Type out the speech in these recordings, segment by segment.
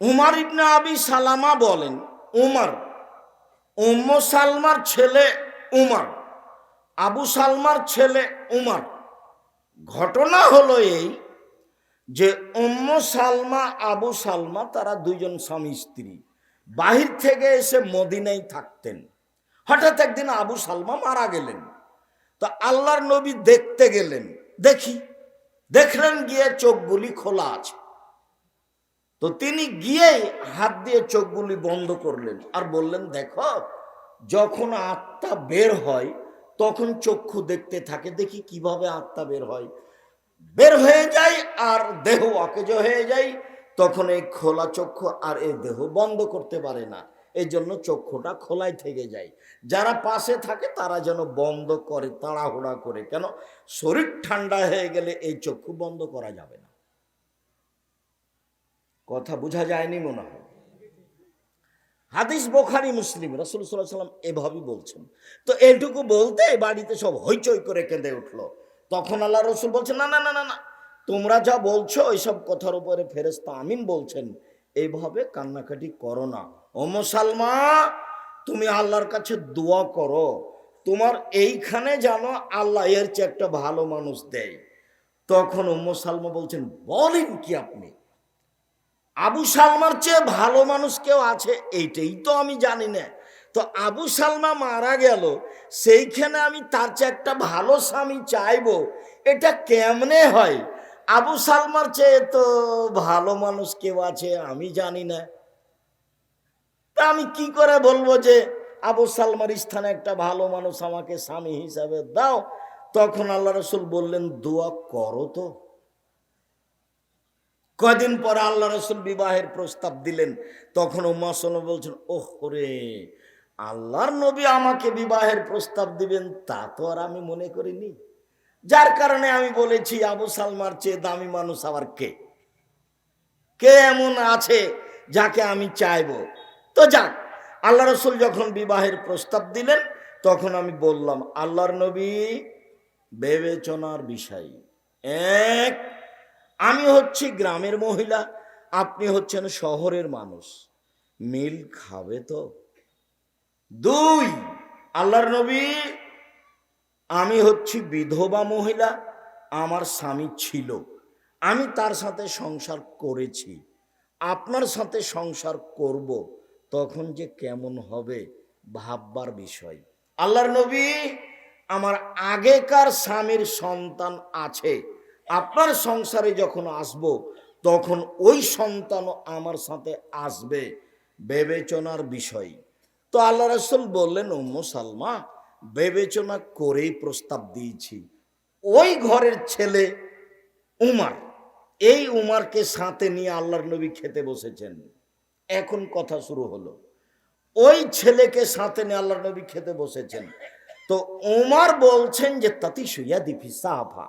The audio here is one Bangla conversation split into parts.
উমার ইবনে আবি সালামা বলেন, উমার, উম্ম সালমার ছেলে উমার, আবু সালমার ছেলে উমার। ঘটনা হলো এই যে উম্ম সালমা, আবু সালমা তারা দুজন স্বামী স্ত্রী। বাহির থেকে এসে মদিনায় থাকতেন। হঠাৎ একদিন আবু সালমা মারা গেলেন। তো আল্লাহর নবী দেখতে গেলেন। দেখি, দেখলেন গিয়ে চোখগুলি খোলা আছে। তো তিনি গিয়ে হাত দিয়ে চোখগুলি বন্ধ করলেন আর বললেন, দেখো, যখন আত্মা বের হয়, তখন চক্ষু দেখতে থাকে, দেখি কীভাবে আত্মা বের হয়। বের হয়ে যায় আর দেহ অকেজ হয়ে যায় তখন এই খোলা চক্ষু আর এই দেহ বন্ধ করতে পারে না। এই জন্য চক্ষুটা খোলাই থেকে যায়। যারা পাশে থাকে, তারা যেন বন্ধ করে, তাড়াহুড়া করে। কেন? শরীর ঠান্ডা হয়ে গেলে এই চক্ষু বন্ধ করা যাবে না। কথা বোঝা যায়নি মনে হয়। হাদিস বোখারি, মুসলিম, রসুল সাল্লাম এভাবেই বলছেন। তো এইটুকু বলতে বাড়িতে সব হইচই করে কেঁদে উঠল। তখন আল্লাহ রসুল বলছেন, না না না না না, তোমরা যা বলছো এইসব কথার উপরে ফেরেস্তা আমিন বলছেন। এইভাবে কান্নাকাটি করো না। ও মুসালমা, তুমি আল্লাহর কাছে দোয়া করো। তোমার এইখানে জানো আল্লাহ এর চেয়ে একটা ভালো মানুষ দেয়। তখন উম্ম সালমা বলছেন, বলেন কি আপনি? আবু সালমার চেয়ে ভালো মানুষ কেউ আছে? এইটাই তো আমি জানি না। তো আবু সালমা মারা গেল, সেইখানে আমি তার চেয়ে একটা ভালো স্বামী চাইব, এটা কেমনে হয়? আবু সালমার চেয়ে তো ভালো মানুষ কেউ আছে, আমি জানি না। তা আমি কি করে বলব যে, আবু সালমার স্থানে একটা ভালো মানুষ আমাকে স্বামী হিসাবে দাও? তখন আল্লাহ রসুল বললেন, দোয়া করো তো। কদিন পরে আল্লাহ রসুল বিবাহের প্রস্তাব দিলেন। তখন উম্মাসন বলছেন, ওহ রে আল্লাহর নবী আমাকে বিবাহের প্রস্তাব দিবেন, তা তো আর আমি মনে করিনি। যার কারণে আমি বলেছি, আবু সালমার চেয়ে দামি মানুষ আবার কে? কে এমন আছে যাকে আমি চাইব? তো যাক, আল্লাহ রসুল যখন বিবাহের প্রস্তাব দিলেন, তখন আমি বললাম, আল্লাহর নবী, বিবেচনার বিষয়। এক আমি হচ্ছি গ্রামের মহিলা, আপনি হচ্ছেন শহরের মানুষ। মিল খাবে তো? দুই, আল্লাহর নবী, আমি হচ্ছি বিধবা মহিলা, আমার স্বামী ছিল। আমি তার সাথে সংসার করেছি। আপনার সাথে সংসার করব, তখন যে কেমন হবে ভাববার বিষয়। আল্লাহর নবী, আমার আগেকার স্বামীর সন্তান আছে। আপনার সংসারে যখন আসব, তখন ওই সন্তানও আমার সাথে আসবে। বিবেচনার বিষয়। তো আল্লাহ রসুল বললেন উম্ম সালমা বিবেচনা করেই প্রস্তাব দিয়েছি। ওই ঘরের ছেলে উমার, এই উমারকে সাথে নিয়ে আল্লাহর নবী খেতে বসেছেন। এখন কথা শুরু হলো। ওই ছেলেকে সাথে নিয়ে আল্লাহর নবী খেতে বসেছেন। তো উমার বলছেন যে তাতি সুইয়া দিফি সাহাফা।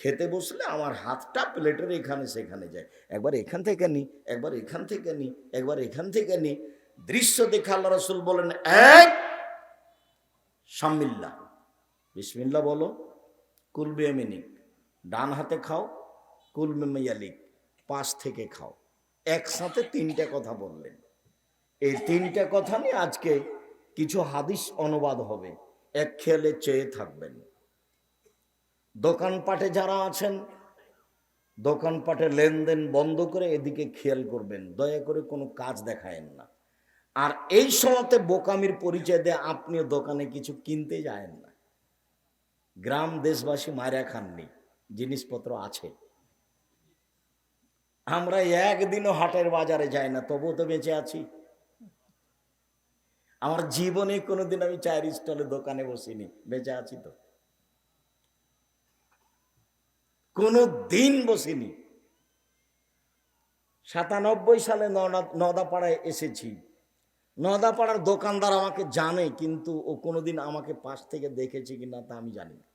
খেতে বসলে আমার হাতটা প্লেটের এখানে সেখানে যায়। একবার এখান থেকে নি, একবার এখান থেকে নি, একবার এখান থেকে নি। দৃশ্য দেখে আল্লাহ রসুল বলেন এক সাম্মিল্লা বিসমিল্লা বলো, কুলবে মিনিক, ডান হাতে খাও, কুলবে মেয়ালিক, পাশ থেকে খাও। একসাথে তিনটে কথা বললেন। এই তিনটে কথা নিয়ে আজকে কিছু হাদিস অনুবাদ হবে। এক খেয়ালে চেয়ে থাকবেন। দোকানপাটে যারা আছেন, দোকানপাটে লেনদেন বন্ধ করে এদিকে খেয়াল করবেন, দয়া করে কোনো কাজ দেখায়েন না। আর এই সময়তে বোকামির পরিচয় দিয়ে আপনিও দোকানে কিছু কিনতে যায়েন না। গ্রাম দেশবাসী মারা খাননি, জিনিসপত্র আছে। আমরা একদিনও হাটের বাজারে যাই না, তবুও তো বেঁচে আছি। আমার জীবনে কোনোদিন আমি চায়ের স্টলে দোকানে বসিনি, বেঁচে আছি তো। কোনো দিন বসিনি। সাতানব্বই সালে নদা নদাপাড়ায় এসেছি। নদাপাড়ার দোকানদার আমাকে জানে, কিন্তু ও কোনোদিন আমাকে পাশ থেকে দেখেছে কিনা তা আমি জানি না।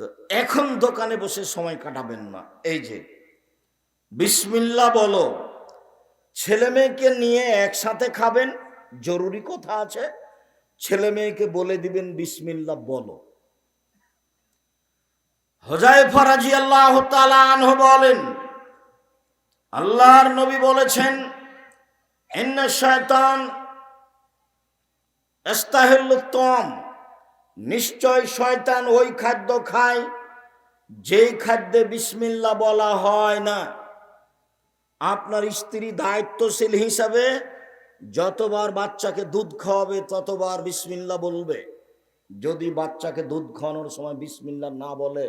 তো এখন দোকানে বসে সময় কাটাবেন না। এই যে, বিসমিল্লা বলো, ছেলে মেয়েকে নিয়ে একসাথে খাবেন, জরুরি কথা আছে? ছেলে মেয়েকে বলে দিবেন বিসমিল্লা বলো। হোজাই ফরাজি আল্লাহ আনহু বলেন, আল্লাহর নবী বলেছেন, ইন্না শয়তান নিশ্চয় শয়তান ওই খাদ্য খায়, যেই খাদ্যে বিসমিল্লা বলা হয় না। আপনার স্ত্রী দায়িত্বশীল হিসাবে যতবার বাচ্চাকে দুধ খাওয়াবে, ততবার বিসমিল্লা বলবে। যদি বাচ্চাকে দুধ খাওয়ানোর সময় বিসমিল্লা না বলে,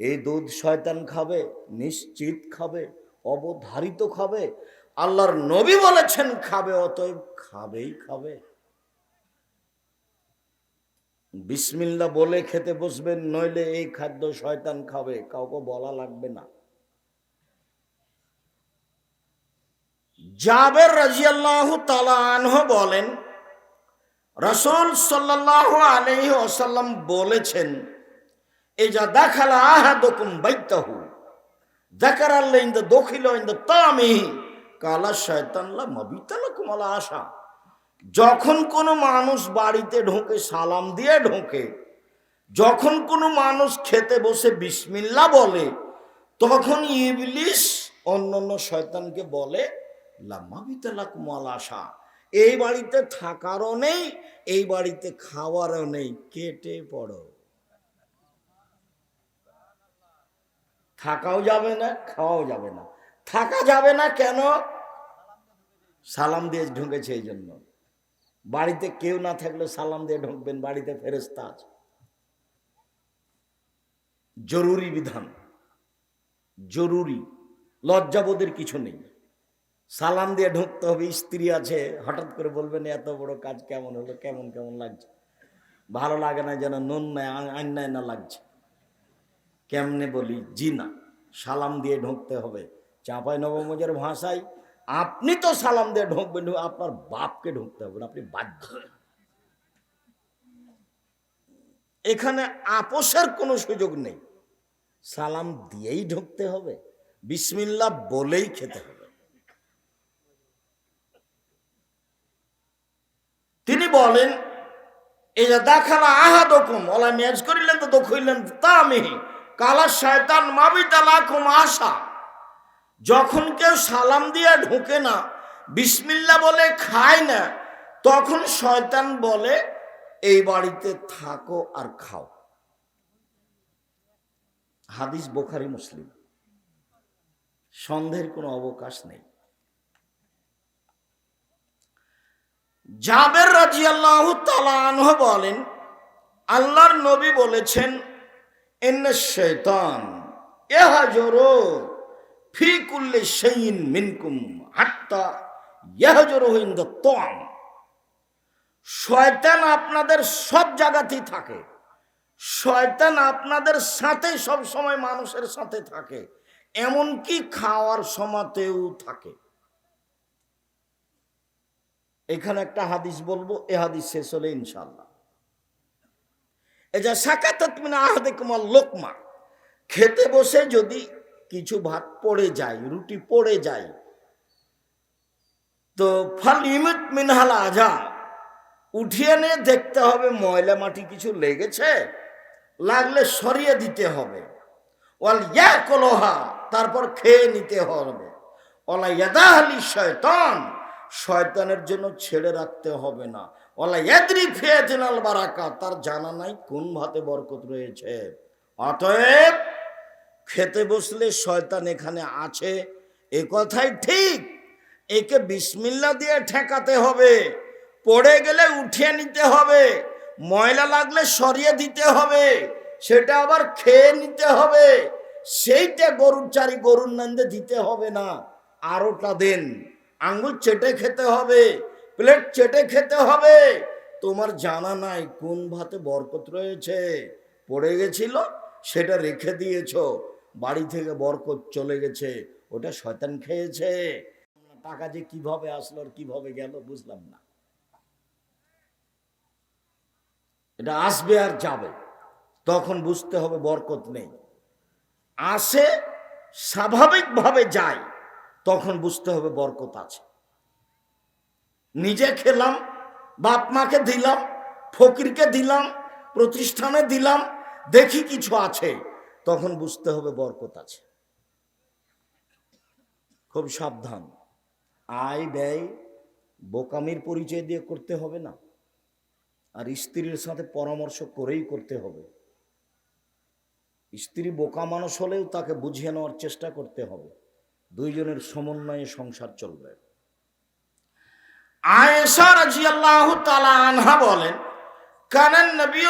এই দুধ শয়তান খাবে, নিশ্চিত খাবে, অবধারিত খাবে, আল্লাহর নবী বলেছেন খাবে, অতএব খাবেই খাবে। বিসমিল্লা বলে খেতে বসবেন, নইলে এই খাদ্য শয়তান খাবে, কাউকে বলা লাগবে না। জাবের রাজিয়াল্লাহ তালানহ বলেন, রসুল সাল্লাহ আলহি ওসাল্লাম বলেছেন এই যা দেখালা আহাদকুম বাইতাহু দেখার আল্লাহ ইন্দা দখিল ইন্দা তামিহি কালা শয়তানলা মবিতালাকুম আলা আশা। যখন কোনো মানুষ বাড়িতে ঢোকে সালাম দিয়ে ঢোকে, যখন কোনো মানুষ খেতে বসে বিসমিল্লা বলে, তখন ইবলিশ অন্য অন্য শয়তানকে বলে লাম্মাবিতালাকুমালাসা এই বাড়িতে থাকারও নেই, এই বাড়িতে খাওয়ারও নেই। কেটে পড়ো। থাকাও যাবে না, খাওয়াও যাবে না। থাকা যাবে না কেন? সালাম দিয়ে ঢুকেছে এই জন্য। বাড়িতে কেউ না থাকলে সালাম দিয়ে ঢুকবেন, বাড়িতে ফেরেস্তা আছে। জরুরি বিধান। জরুরি। লজ্জাবোধের কিছু নেই। সালাম দিয়ে ঢুকতে হবে, স্ত্রী আছে, হঠাৎ করে বলবেন এত বড় কাজ কেমন হলো, কেমন কেমন লাগছে? ভালো লাগে না যেন নুন নাই আন্যায় না লাগছে। কেমনে বলি, জি না, সালাম দিয়ে ঢুকতে হবে। চাঁপাই নবমজের ভাষায়, আপনি তো সালাম দিয়ে ঢুকবেন, ঢুক- আপনার বাপকে ঢুকতে হবে, আপনি বাধ্য এখানে আপোষের কোনো সুযোগ নেই। সালাম দিয়েই ঢুকতে হবে বিসমিল্লা বলেই খেতে হবে তিনি বলেন, এই যে দেখালা আহা দকুম ওলা ম্যাচ করিলেন তো দখইলেন তা আমি। কালা শয়তান মাবি তালাকুম আশা। যখন কেউ সালাম দিয়ে ঢোকে না, বিসমিল্লা বলে খায় না, তখন শয়তান বলে, এই বাড়িতে থাকো আর খাও। হাদিস বোখারি মুসলিম। সন্দেহের কোনো অবকাশ নেই। জাবের রাজি আল্লাহ তালানহ বলেন, আল্লাহর নবী বলেছেন এন্না শৈতান এহা জোরো ফি কুল্লে সেইন মিনকুম হাত্তা ইহা জোরো ইন তোয়াম শয়তান আপনাদের সব জায়গাতেই থাকে। শয়তান আপনাদের সাথে সব সময় মানুষের সাথে থাকে। এমনকি খাওয়ার সময়তেও থাকে। এখানে একটা হাদিস বলব, এ হাদিস শেষ হলে ইনশাল্লাহ এ যা, সাকাতাত মিনা আহাদে কুমার লোকমা। খেতে বসে যদি কিছু ভাত পড়ে যায়, রুটি পড়ে যায়, তো ফাল ইমিত মিনহাল আজা উঠিয়ে নিয়ে দেখতে হবে, ময়লা মাটি কিছু লেগেছে, লাগলে সরিয়ে দিতে হবে। ওয়াল ইয়া কলোহা তারপর খেয়ে নিতে হবে। ওলা ইয়াদাহালি শয়তান শয়তানের জন্য ছেড়ে রাখতে হবে না। বারাকা, তার জানা নাই কোন ভাতে বরকত রয়েছে। অতএব খেতে বসলে শয়তান এখানে আছে, এ কথাই ঠিক। একে বিসমিল্লা দিয়ে ঠেকাতে হবে, পড়ে গেলে উঠিয়ে নিতে হবে, ময়লা লাগলে সরিয়ে দিতে হবে, সেটা আবার খেয়ে নিতে হবে, সেইটা গরুর চারি গরুর নন্দে দিতে হবে না। আরোটা দেন। আঙ্গুল চেটে খেতে হবে, প্লেট চেটে খেতে হবে। তোমার জানা নাই কোন ভাতে বরকত রয়েছে। পড়ে গেছিল, সেটা রেখে দিয়েছ। বাড়ি থেকে বরকত চলে গেছে, ওটা শয়তান খেয়েছে। টাকা যে কীভাবে আসলো আর কীভাবে গেল বুঝলাম না। এটা আসবে আর যাবে, তখন বুঝতে হবে বরকত নেই। আসে স্বাভাবিকভাবে যায়। তখন বুঝতে হবে বরকত আছে। নিজে খেলাম, বাপ মাকে দিলাম, ফকিরকে দিলাম, প্রতিষ্ঠানে দিলাম, দেখি কিছু আছে, তখন বুঝতে হবে বরকত আছে। খুব সাবধান। আয় ব্যয় বোকামির পরিচয় দিয়ে করতে হবে না। আর স্ত্রীর সাথে পরামর্শ করেই করতে হবে। স্ত্রী বোকা মানুষ হলেও তাকে বুঝিয়ে নেওয়ার চেষ্টা করতে হবে। দুইজনের সমন্বয়ে সংসার চলবে। বলেন নবী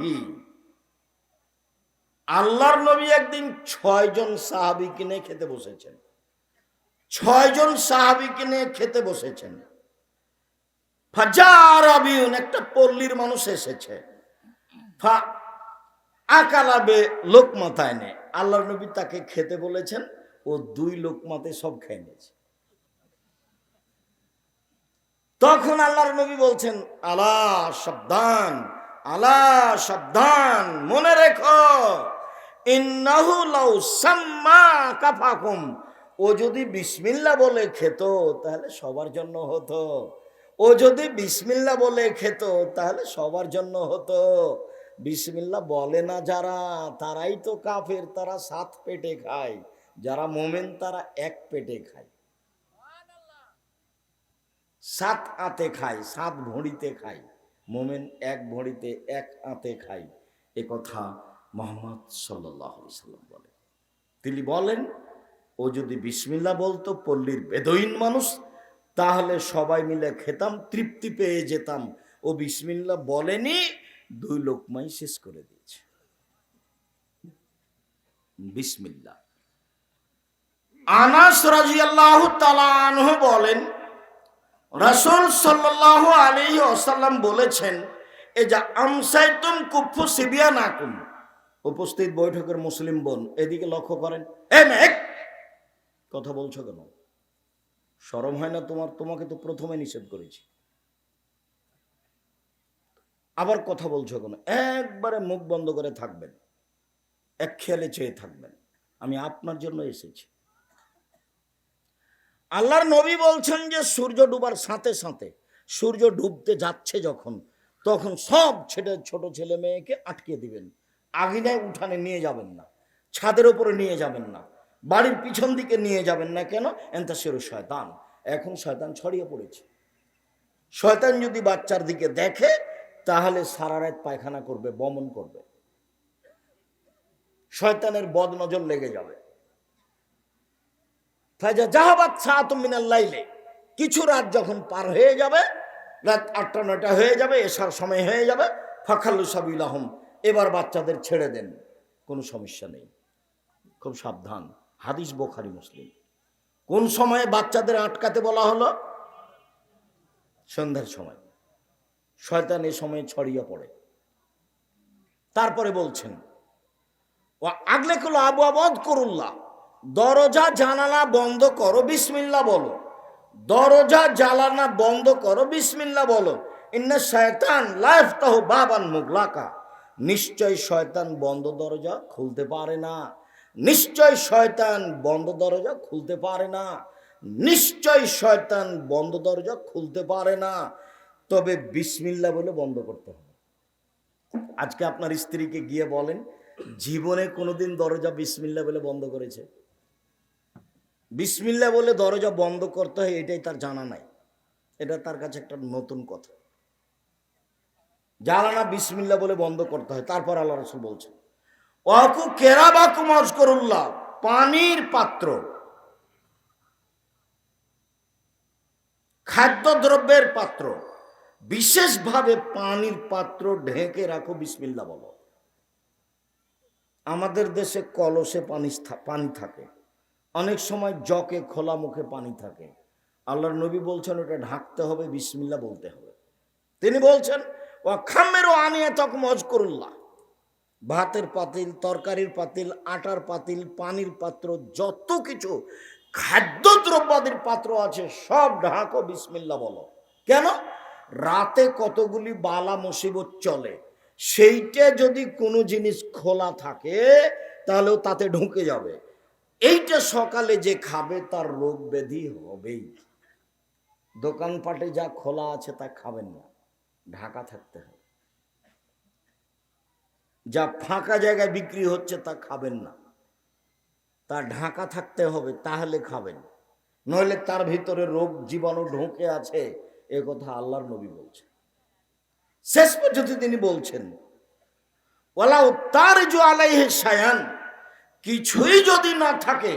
ফি আল্লাহর নবী একদিন ছয়জন সাহাবীকে নিয়ে খেতে বসেছেন। ছয়জন সাহাবীকে নিয়ে খেতে বসেছেন। একটা পল্লীর মানুষ এসেছে। আকালাবে লোক মাথায় নে আল্লাহর নবী তাকে খেতে বলেছেন, ও দুই লোকমাতে সব খেয়ে নিয়েছে। তখন আল্লাহর নবী বলছেন, আলা সাবধান আলা সাবধান, মনে রেখো কাফাকুম। ও যদি বিসমিল্লা বলে খেত, তাহলে সবার জন্য হতো। ও যদি বিসমিল্লা বলে খেত, তাহলে সবার জন্য হতো। বিসমিল্লা বলে না যারা, তারাই তো কাফের, তারা সাত পেটে খায়। যারা মোমেন, তারা এক পেটে খায়। সাত আতে খায়, সাত ভড়িতে খায়। মোমেন এক ভড়িতে এক আতে খায়। এ কথা মোহাম্মদ সাল্লাম বলে তিনি বলেন, ও যদি বিসমিল্লা বলতো, পল্লীর বেদইন মানুষ, তাহলে সবাই মিলে খেতাম, তৃপ্তি পেয়ে যেতাম। ও বিসমিল্লা বলেনি দুই লোকমাই শেষ করে দিয়েছে। বিসমিল্লা আনাস রাজিয়াল্লাহু তাআলা আনহু বলেন, রাসূল সাল্লাল্লাহু আলাইহি ওয়াসাল্লাম বলেছেন এ যা আমসাইতুম কুফু সিবিয়ানাকুম। উপস্থিত বৈঠকের মুসলিম বোন, এদিকে লক্ষ্য করেন, এ মেঘ! কথা বলছো কেন? শরম হয় না তোমার? তোমাকে তো প্রথমে নিষেধ করেছি। আবার কথা বলছো কেন? একবারে মুখ বন্ধ করে থাকবেন। এক খেয়ালে চেয়ে থাকবেন। আমি আপনার জন্য এসেছি। আল্লাহর নবী বলছেন যে, সূর্য ডুবার সাথে সাথে, সূর্য ডুবতে যাচ্ছে যখন, তখন সব ছেলে, ছোট ছেলে মেয়েকে আটকে দিবেন। আগিনায় উঠানে নিয়ে যাবেন না। ছাদের ওপরে নিয়ে যাবেন না। বাড়ির পিছন দিকে নিয়ে যাবেন না কেন? এনতা সেরু শয়তান। এখন শয়তান ছড়িয়ে পড়েছে। শয়তান যদি বাচ্চার দিকে দেখে তাহলে সারা রাত পায়খানা করবে, বমন করবে। শয়তানের বদ নজর লেগে যাবে। ফাইজা জাহাবাদ সাত মিনাল্লাইলে কিছু রাত যখন পার হয়ে যাবে, রাত আটটা, নয়টা হয়ে যাবে, এসার সময় হয়ে যাবে, ফাখাল্লু সাবিল আহম এবার বাচ্চাদের ছেড়ে দেন, কোনো সমস্যা নেই। খুব সাবধান, হাদিস বোখারি মুসলিম। কোন সময়ে বাচ্চাদের আটকাতে বলা হলো? সন্ধ্যার সময়। শয়তান এ সময় ছড়িয়ে পড়ে। তারপরে বলছেন ও আগলে কলো আবু আবদ করুল্লাহ, দরজা জানালা বন্ধ করো বিসমিল্লা বলো। দরজা জ্বালানা বন্ধ করো বিসমিল্লা বলো। ইন্না শয়তান লাইফ তাহ বাবান মুগলাকা। নিশ্চয় শয়তান বন্ধ দরজা খুলতে পারে না। নিশ্চয় শয়তান বন্ধ দরজা খুলতে পারে না। নিশ্চয় শয়তান বন্ধ দরজা খুলতে পারে না। তবে বিসমিল্লা বলে বন্ধ করতে হবে। আজকে আপনার স্ত্রীকে গিয়ে বলেন, জীবনে কোনোদিন দরজা বিসমিল্লা বলে বন্ধ করেছে। বিসমিল্লা বলে দরজা বন্ধ করতে হয়, এটাই তার জানা নাই। এটা তার কাছে একটা নতুন কথা। জানানা বিসমিল্লা বলে বন্ধ করতে হয়, তারপর আল্লাহ রসুল বলছেন অকু কেরাবাকু মজকরুল্লাহ পানির পাত্র। খাদ্যদ্রব্যের পাত্র। বিশেষভাবে পানির পাত্র ঢেকে রাখো বিসমিল্লা বলো। আমাদের দেশে কলসে পানি পানি থাকে। অনেক সময় জকে খোলা মুখে পানি থাকে। আল্লাহর নবী বলছেন, ওটা ঢাকতে হবে বিসমিল্লা বলতে হবে। তিনি বলছেন ও খামেরও আনিয়ে তক মজকরুল্লাহ ভাতের পাতিল, তরকারির পাতিল, আটার পাতিল, পানির পাত্র, যত কিছু খাদ্যদ্রব্যাদির পাত্র আছে, সব ঢাকো বিসমিল্লা বলো। কেন? রাতে কতগুলি বালা মুসিবত চলে, সেইটা যদি কোনো জিনিস খোলা থাকে তাহলেও তাতে ঢুকে যাবে। এইটা সকালে যে খাবে, তার রোগ ব্যাধি হবেই। দোকানপাটে যা খোলা আছে, তা খাবেন না। ঢাকা থাকতে হবে। যা ফাঁকা জায়গায় বিক্রি হচ্ছে, তা খাবেন না। তা ঢাকা থাকতে হবে, তাহলে খাবেন। নইলে তার ভিতরে রোগ জীবাণু ঢুকে আছে। এ কথা আল্লাহর নবী বলছেন। শেষ পর্যন্ত তিনি বলছেন ওলাও তার জো আলাইহে সায়ান কিছুই যদি না থাকে,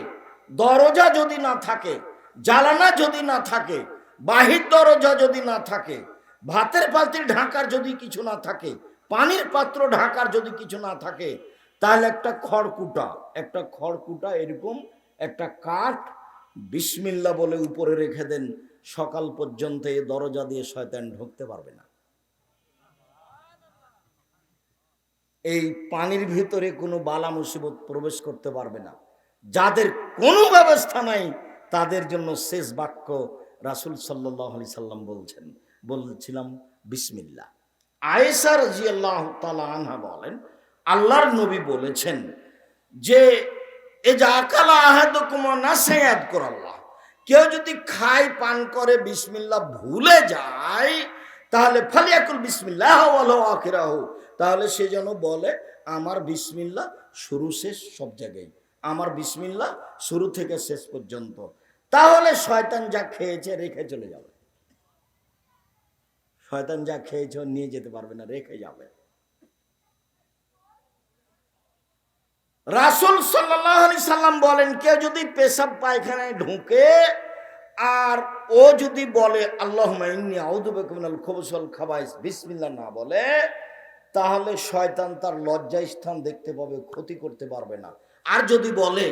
দরজা যদি না থাকে জ্বালানা যদি না থাকে, বাহির দরজা যদি না থাকে, ভাতের পাত্রে ঢাকার যদি কিছু না থাকে, পানির পাত্র ঢাকার যদি কিছু না থাকে, তাহলে একটা খড়কুটা একটা খড়কুটা এরকম একটা কাঠ বিসমিল্লা বলে উপরে রেখে দেন সকাল পর্যন্ত এই দরজা দিয়ে শয়তান ঢুকতে পারবে না। এই পানির ভিতরে কোনো বালা মুসিবত প্রবেশ করতে পারবে না। যাদের কোনো ব্যবস্থা নাই, তাদের জন্য শেষ বাক্য রাসুল সাল্লাহ আলি সাল্লাম বলছেন, বলছিলাম বিসমিল্লা আয়েসা রাজি আল্লাহ আনহা বলেন, আল্লাহর নবী বলেছেন যে এ যা আকালা আহাদ কুমা না আল্লাহ। কেউ যদি খায় পান করে বিসমিল্লা ভুলে যায়, তাহলে ফালিয়াকুল বিসমিল্লাহ আখিরাহ। তাহলে সে যেন বলে, আমার বিসমিল্লা শুরু শেষ সব জায়গায়। আমার বিসমিল্লা শুরু থেকে শেষ পর্যন্ত। তাহলে শয়তান যা খেয়েছে, রেখে চলে যাবে। শয়তান যা খেয়েছে, নিয়ে যেতে পারবে না, রেখে যাবে। রাসুল সাল্লাহ সাল্লাম বলেন, কেউ যদি পেশাব পায়খানায় ঢুকে আর ও যদি বলে আল্লাহ খবসল খাবাইস বিসমিল্লা না বলে, তাহলে শয়তান তার লজ্জা স্থান দেখতে পাবে, ক্ষতি করতে পারবে না। আর যদি বলে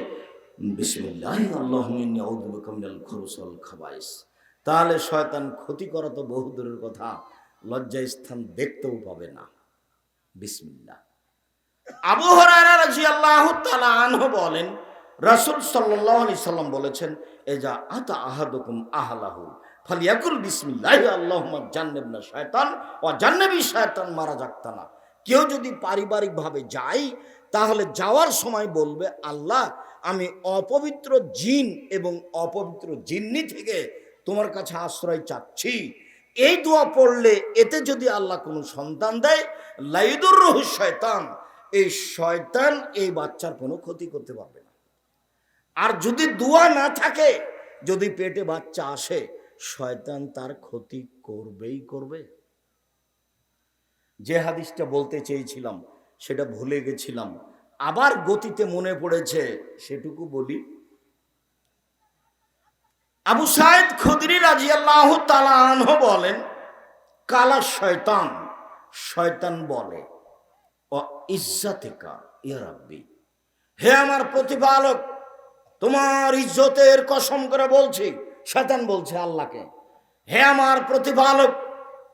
খাবাইস তাহলে শয়তান ক্ষতি করা তো বহু দূরের কথা, লজ্জা স্থান দেখতেও পাবে না। বিসমিল্লা আবু আল্লাহ বলেন, রাসুল সাল্লাম বলেছেন, এজা আতা শয়তান ও মারা যাক্তানা কেউ যদি পারিবারিকভাবে যায়, তাহলে যাওয়ার সময় বলবে, আল্লাহ, আমি অপবিত্র জিন এবং অপবিত্র জিন্নি থেকে তোমার কাছে আশ্রয় চাচ্ছি। এই দোয়া পড়লে এতে যদি আল্লাহ কোনো সন্তান দেয়, লাইদুর রহু শয়তান এই শয়তান এই বাচ্চার কোনো ক্ষতি করতে পারবে না। আর যদি দোয়া না থাকে, যদি পেটে বাচ্চা আসে, শয়তান তার ক্ষতি করবেই করবে। যে হাদিসটা বলতে চেয়েছিলাম, সেটা ভুলে গেছিলাম। আবার গতিতে মনে পড়েছে, সেটুকু বলি। আবু সাইদ খুদরি রাজি আল্লাহ তালাহ বলেন, কালা শয়তান শয়তান বলে। ও ইজ্জাতিকা ইয়া রাব্বি। হে আমার প্রতিপালক, তোমার ইজ্জতের কসম করে বলছি, শয়তান বলছে আল্লাহকে। হে আমার প্রতিপালক,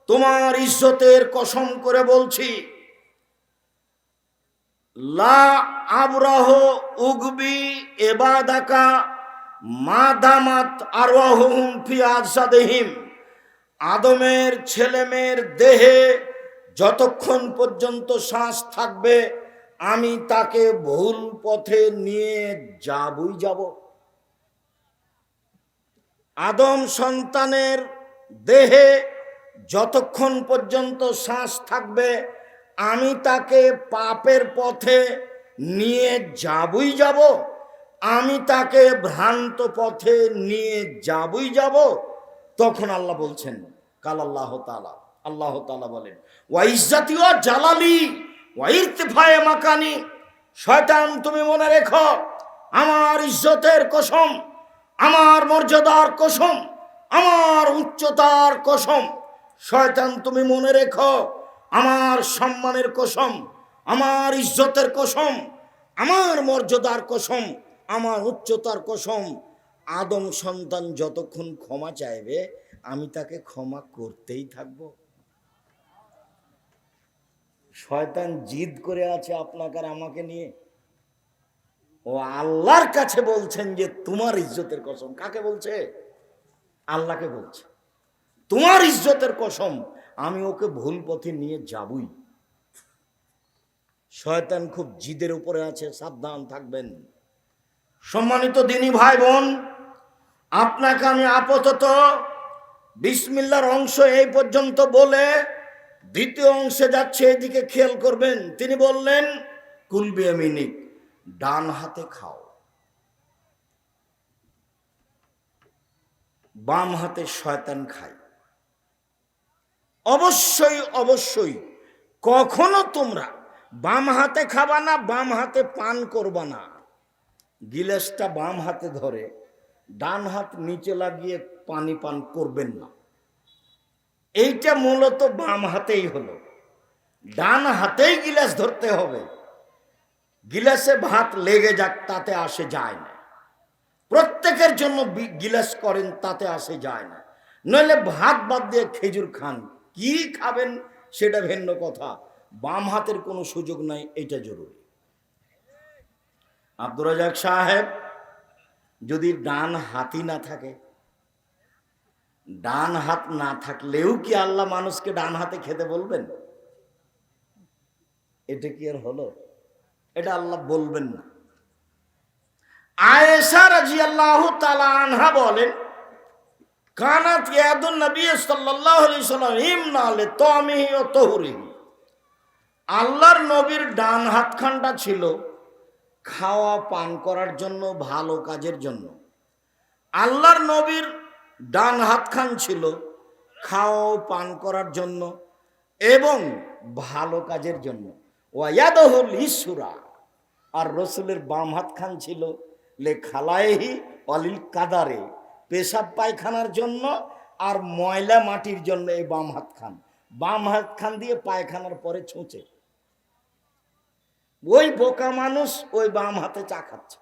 তোমার ইজ্জতের কসম করে বলছি, লা আবরাহ উগবি এবাদাকা মাদামাত আরওয়াহুম ফি আজাদেহিম আদমের ছেলেমেয়ের দেহে যতক্ষণ পর্যন্ত শ্বাস থাকবে, আমি তাকে ভুল পথে নিয়ে যাবই যাব। আদম সন্তানের দেহে যতক্ষণ পর্যন্ত শ্বাস থাকবে, আমি তাকে পাপের পথে নিয়ে যাবই যাব। আমি তাকে ভ্রান্ত পথে নিয়ে যাবই যাব। তখন আল্লাহ বলছেন, কাল আল্লাহ তালা আল্লাহ তালা বলেন জালালি মাকানি, শয়তান তুমি মনে রেখো, আমার ইজ্জতের কসম, আমার মর্যাদার কসম, আমার উচ্চতার কসম, শয়তান তুমি মনে রেখো, আমার সম্মানের কসম, আমার ইজ্জতের কসম, আমার মর্যাদার কসম, আমার উচ্চতার কসম, আদম সন্তান যতক্ষণ ক্ষমা চাইবে, আমি তাকে ক্ষমা করতেই থাকব। শয়তান জিদ করে আছে আপনাকে আর আমাকে নিয়ে। ও আল্লাহর কাছে বলছেন যে, তোমার ইজ্জতের কসম। কাকে বলছে? আল্লাহকে বলছে। তোমার ইজ্জতের কসম, আমি ওকে ভুল পথে নিয়ে যাবই। শয়তান খুব জিদের উপরে আছে, সাবধান থাকবেন। সম্মানিত দিনী ভাই বোন আপনাকে আমি আপাতত বিসমিল্লার অংশ এই পর্যন্ত বলে দ্বিতীয় অংশে যাচ্ছে, এদিকে খেয়াল করবেন, তিনি বললেন কুলবি মিনিক ডান হাতে খাও। বাম হাতে শয়তান খায়। অবশ্যই অবশ্যই, কখনো তোমরা বাম হাতে খাবা না, বাম হাতে পান করবা না। গিলাসটা বাম হাতে ধরে, ডান হাত নিচে লাগিয়ে পানি পান করবেন না। এইটা মূলত বাম হাতেই হলো। ডান হাতেই গিলাস ধরতে হবে। গিলাসে ভাত লেগে যাক, তাতে আসে যায় না। প্রত্যেকের জন্য গিলাস করেন, তাতে আসে যায় না। নইলে ভাত বাদ দিয়ে খেজুর খান। কি খাবেন সেটা ভিন্ন কথা। বাম হাতের কোনো সুযোগ নাই, এটা জরুরি। আব্দুর রাজাক সাহেব, যদি ডান হাতই না থাকে ডান হাত না থাকলেও কি আল্লাহ মানুষকে ডান হাতে খেতে বলবেন? এটা কি আর হলো? এটা আল্লাহ বলবেন না। আয়েশা রাজিয়াল্লাহু তাআলা আনহা বলেন আল্লাহর নবীর ডান হাতখানটা ছিল খাওয়া পান করার জন্য, ভালো কাজের জন্য। আল্লাহর নবীর ডান হাতখান ছিল খাওয়া ও পান করার জন্য এবং ভালো কাজের জন্য। ওয়াদহুল ইসুরা আর রসুলের বাম হাত খান ছিল, লে খালায়েহি অলিল কাদারে। পেশাব পায়খানার জন্য আর ময়লা মাটির জন্য এই বাম হাত খান বাম হাত খান দিয়ে পায়খানার পরে ছুঁচে। ওই বোকা মানুষ ওই বাম হাতে চা খাচ্ছে।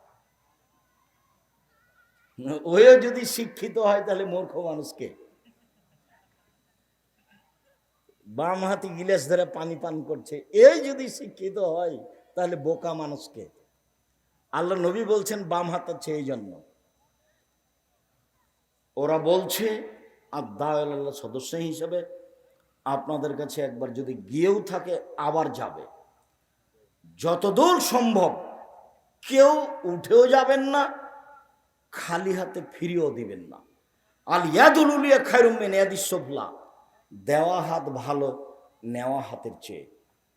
ওইও যদি শিক্ষিত হয়, তাহলে মূর্খ মানুষকে বাম হাতে গিলাস ধরে পানি পান করছে। এই যদি শিক্ষিত হয়, তাহলে বোকা মানুষকে আল্লাহ নবী বলছেন, বাম হাত আছে এই জন্য। ওরা বলছে, আর দাওয়াল্লাহ সদস্য হিসেবে আপনাদের কাছে একবার যদি গিয়েও থাকে, আবার যাবে। যতদূর সম্ভব, কেউ উঠেও যাবেন না খালি হাতে ফিরিয়েও দিবেন না। আল ইয়াদুলিয়া খায়রুমেন ইয়াদিসফলা দেওয়া হাত ভালো, নেওয়া হাতের চেয়ে।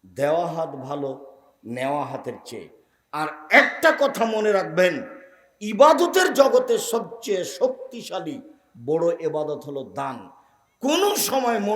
দেওয়া হাত ভালো, নেওয়া হাতের চেয়ে। আর একটা কথা মনে রাখবেন, ইবাদতের জগতে সবচেয়ে শক্তিশালী, বড় এবাদত হলো দান। কোনো সময় মন